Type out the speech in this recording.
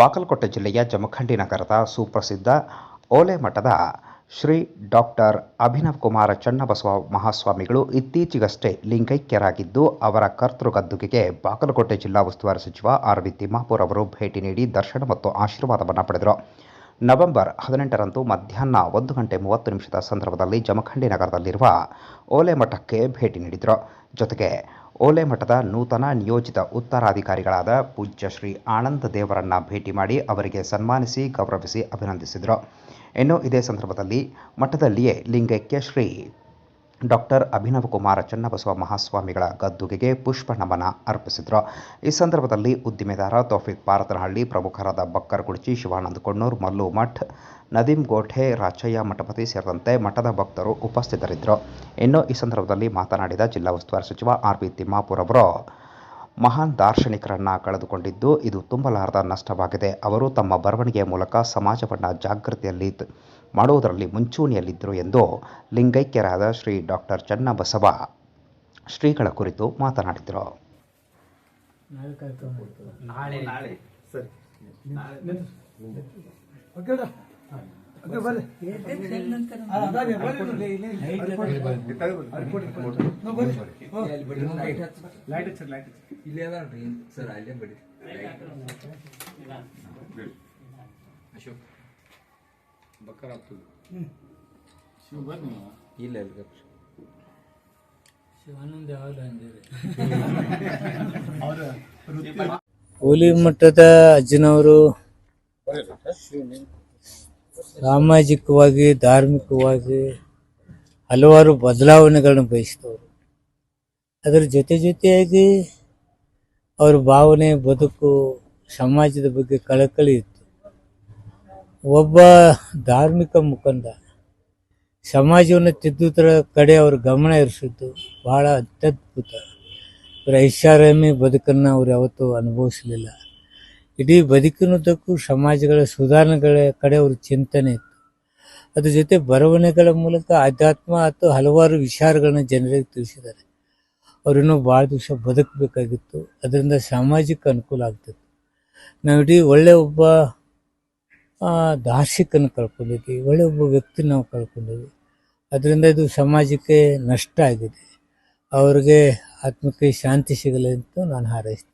ಬಾಗಲಕೋಟೆ ಜಿಲ್ಲೆಯ ಜಮಖಂಡಿ ನಗರದ ಸುಪ್ರಸಿದ್ಧ ಓಲೆ ಮಠದ ಶ್ರೀ ಡಾಕ್ಟರ್ ಅಭಿನವ್ ಕುಮಾರ ಚನ್ನಬಸವ ಮಹಾಸ್ವಾಮಿಗಳು ಇತ್ತೀಚೆಗಷ್ಟೇ ಲಿಂಗೈಕ್ಯರಾಗಿದ್ದು, ಅವರ ಕರ್ತೃಗದ್ದುಗೆಗೆ ಬಾಗಲಕೋಟೆ ಜಿಲ್ಲಾ ಉಸ್ತುವಾರಿ ಸಚಿವ ಆರ್ ವಿ ತಿಮ್ಮಾಪುರ್ ಅವರು ಭೇಟಿ ನೀಡಿ ದರ್ಶನ ಮತ್ತು ಆಶೀರ್ವಾದವನ್ನು ಪಡೆದರು. ನವೆಂಬರ್ ಹದಿನೆಂಟರಂದು ಮಧ್ಯಾಹ್ನ ಒಂದು ಗಂಟೆ ಮೂವತ್ತು ನಿಮಿಷದ ಸಂದರ್ಭದಲ್ಲಿ ಜಮಖಂಡಿ ನಗರದಲ್ಲಿರುವ ಓಲೆ ಮಠಕ್ಕೆ ಭೇಟಿ ನೀಡಿದರು. ಜೊತೆಗೆ ಓಲೆ ಮಠದ ನೂತನ ನಿಯೋಜಿತ ಉತ್ತರಾಧಿಕಾರಿಗಳಾದ ಪೂಜ್ಯ ಶ್ರೀ ಆನಂದ ದೇವರನ್ನ ಭೇಟಿ ಮಾಡಿ ಅವರಿಗೆ ಸನ್ಮಾನಿಸಿ, ಗೌರವಿಸಿ, ಅಭಿನಂದಿಸಿದರು. ಇನ್ನು ಇದೇ ಸಂದರ್ಭದಲ್ಲಿ ಮಠದಲ್ಲಿಯೇ ಲಿಂಗೈಕ್ಯ ಶ್ರೀ ಡಾಕ್ಟರ್ ಅಭಿನವ ಕುಮಾರ ಚನ್ನಬಸವ ಮಹಾಸ್ವಾಮಿಗಳ ಗದ್ದುಗೆಗೆ ಪುಷ್ಪ ನಮನ ಅರ್ಪಿಸಿದರು. ಈ ಸಂದರ್ಭದಲ್ಲಿ ಉದ್ದಿಮೆದಾರ ತೌಫಿಕ್ ಪಾರತನಹಳ್ಳಿ ಪ್ರಮುಖರಾದ ಬಕ್ಕರ್ ಕುಡ್ಚಿ, ಶಿವಾನಂದ ಕೊಣ್ಣೂರ್, ಮಲ್ಲು ಮಠ್ ನದೀಂ ಗೋಠೆ ರಾಚಯ್ಯ ಮಠಪತಿ ಸೇರಿದಂತೆ ಮಠದ ಭಕ್ತರು ಉಪಸ್ಥಿತರಿದ್ದರು. ಇನ್ನು ಈ ಸಂದರ್ಭದಲ್ಲಿ ಮಾತನಾಡಿದ ಜಿಲ್ಲಾ ಉಸ್ತುವಾರಿ ಸಚಿವ ಆರ್ ಪಿ ತಿಮ್ಮಾಪುರ್ ಅವರು ಮಹಾನ್ ದಾರ್ಶನಿಕರನ್ನು ಕಳೆದುಕೊಂಡಿದ್ದು ಇದು ತುಂಬಲಾರದ ನಷ್ಟವಾಗಿದೆ. ಅವರು ತಮ್ಮ ಬರವಣಿಗೆಯ ಮೂಲಕ ಸಮಾಜವನ್ನು ಜಾಗೃತಿಯಲ್ಲಿ ಮಾಡುವುದರಲ್ಲಿ ಮುಂಚೂಣಿಯಲ್ಲಿದ್ದರು ಎಂದು ಲಿಂಗೈಕ್ಯರಾದ ಶ್ರೀ ಡಾಕ್ಟರ್ ಚನ್ನಬಸವ ಶ್ರೀಗಳ ಕುರಿತು ಮಾತನಾಡಿದರು. ನಾಳೆ. ನಾವು ಇಲ್ಲೇ ಬಕ್ಕರ್ ಆಗ್ತದೆ ಇಲ್ಲ ಇಲ್ಲ ಶಿವಾನಂದ ಯಾವ್ದು ಅಂದಿರಿ. ಹೋಲಿ ಮಠದ ಅಜ್ಜನವರು ಸಾಮಾಜಿಕವಾಗಿ ಧಾರ್ಮಿಕವಾಗಿ ಹಲವಾರು ಬದಲಾವಣೆಗಳನ್ನು ಬಯಸಿದವರು. ಅದರ ಜೊತೆ ಜೊತೆಯಾಗಿ ಅವರ ಭಾವನೆ ಬದುಕು ಸಮಾಜದ ಬಗ್ಗೆ ಕಳಕಳಿ ಇತ್ತು. ಒಬ್ಬ ಧಾರ್ಮಿಕ ಮುಖಂಡ ಸಮಾಜವನ್ನು ತಿದ್ದುದರ ಕಡೆ ಅವ್ರ ಗಮನ ಇರಿಸಿದ್ದು ಬಹಳ ಅತ್ಯದ್ಭುತ. ಅವರ ಐಷಾರಾಮಿ ಬದುಕನ್ನು ಅವ್ರು ಯಾವತ್ತೂ ಅನುಭವಿಸಲಿಲ್ಲ. ಇಡೀ ಬದುಕಿನುದ್ದಕ್ಕೂ ಸಮಾಜಗಳ ಸುಧಾರಣೆಗಳ ಕಡೆ ಅವ್ರ ಚಿಂತನೆ ಇತ್ತು. ಅದ್ರ ಜೊತೆ ಬರವಣಿಗೆಗಳ ಮೂಲಕ ಆಧ್ಯಾತ್ಮ ಮತ್ತು ಹಲವಾರು ವಿಚಾರಗಳನ್ನ ಜನರಿಗೆ ತಿಳಿಸಿದ್ದಾರೆ. ಅವರಿನ್ನೂ ಭಾಳ ದಿವಸ ಬದುಕಬೇಕಾಗಿತ್ತು. ಅದರಿಂದ ಸಾಮಾಜಿಕ ಅನುಕೂಲ ಆಗ್ತಿತ್ತು. ನಾವು ಇಡೀ ಒಳ್ಳೆ ಒಬ್ಬ ದಾರ್ಶಿಕನ ಕಳ್ಕೊಂಡಿದ್ವಿ ಒಳ್ಳೆ ಒಬ್ಬ ವ್ಯಕ್ತಿ ನಾವು ಕಳ್ಕೊಂಡಿದ್ವಿ ಅದರಿಂದ ಇದು ಸಮಾಜಕ್ಕೆ ನಷ್ಟ ಆಗಿದೆ. ಅವ್ರಿಗೆ ಆತ್ಮಕ್ಕೆ ಶಾಂತಿ ಸಿಗಲಿ ಅಂತ ನಾನು ಹಾರೈಸ್ತೀನಿ.